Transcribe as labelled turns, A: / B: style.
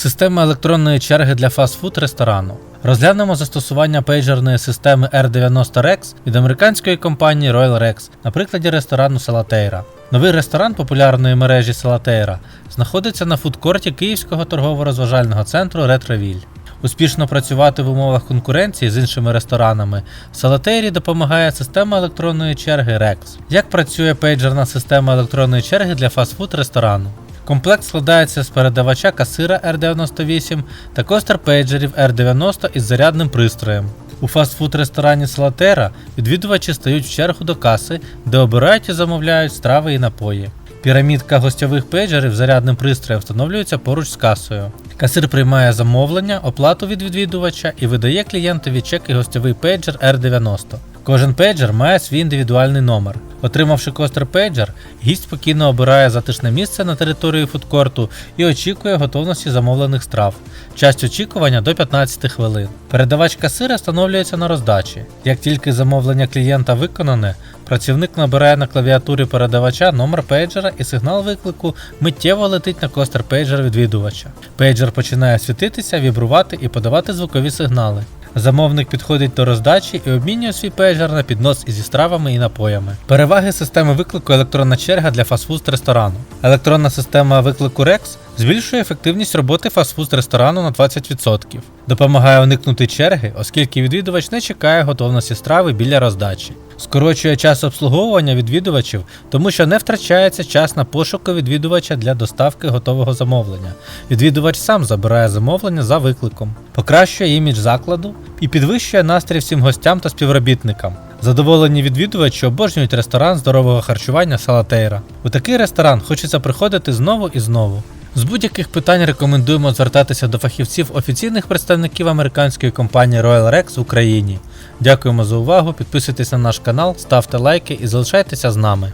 A: Система електронної черги для фастфуд ресторану. Розглянемо застосування пейджерної системи R90 Rex від американської компанії Royal Rex на прикладі ресторану Салатейра. Новий ресторан популярної мережі Салатейра знаходиться на фудкорті Київського торгово-розважального центру Ретровіль. Успішно працювати в умовах конкуренції з іншими ресторанами Салатейрі допомагає система електронної черги REX. Як працює пейджерна система електронної черги для фастфуд ресторану? Комплект складається з передавача касира R98 та костер пейджерів R90 із зарядним пристроєм. У фастфуд ресторані Салатера відвідувачі стають в чергу до каси, де обирають і замовляють страви і напої. Пірамідка гостьових пейджерів зарядним пристроєм встановлюється поруч з касою. Касир приймає замовлення, оплату від відвідувача і видає клієнтові чек і гостьовий пейджер R90. Кожен пейджер має свій індивідуальний номер. Отримавши костер пейджер, гість спокійно обирає затишне місце на території фудкорту і очікує готовності замовлених страв. Час очікування до 15 хвилин. Передавач касира встановлюється на роздачі. Як тільки замовлення клієнта виконане, працівник набирає на клавіатурі передавача номер пейджера і сигнал виклику миттєво летить на костер пейджер відвідувача. Пейджер починає світитися, вібрувати і подавати звукові сигнали. Замовник підходить до роздачі і обмінює свій пейджер на піднос ізі стравами і напоями. Переваги системи виклику електронна черга для фастфуд ресторану. Електронна система виклику REX збільшує ефективність роботи фастфуд ресторану на 20%. Допомагає уникнути черги, оскільки відвідувач не чекає готовності страви біля роздачі. Скорочує час обслуговування відвідувачів, тому що не втрачається час на пошуку відвідувача для доставки готового замовлення. Відвідувач сам забирає замовлення за викликом, покращує імідж закладу і підвищує настрій всім гостям та співробітникам. Задоволені відвідувачі обожнюють ресторан здорового харчування Салатейра. У такий ресторан хочеться приходити знову і знову. З будь-яких питань рекомендуємо звертатися до фахівців офіційних представників американської компанії Royal Rex в Україні. Дякуємо за увагу, підписуйтесь на наш канал, ставте лайки і залишайтеся з нами.